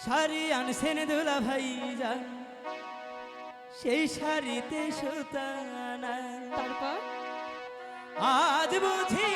শাড়ি আনছেন দোলা ভাই যান সেই শাড়িতে সুতানা তারপর? আজ বুঝি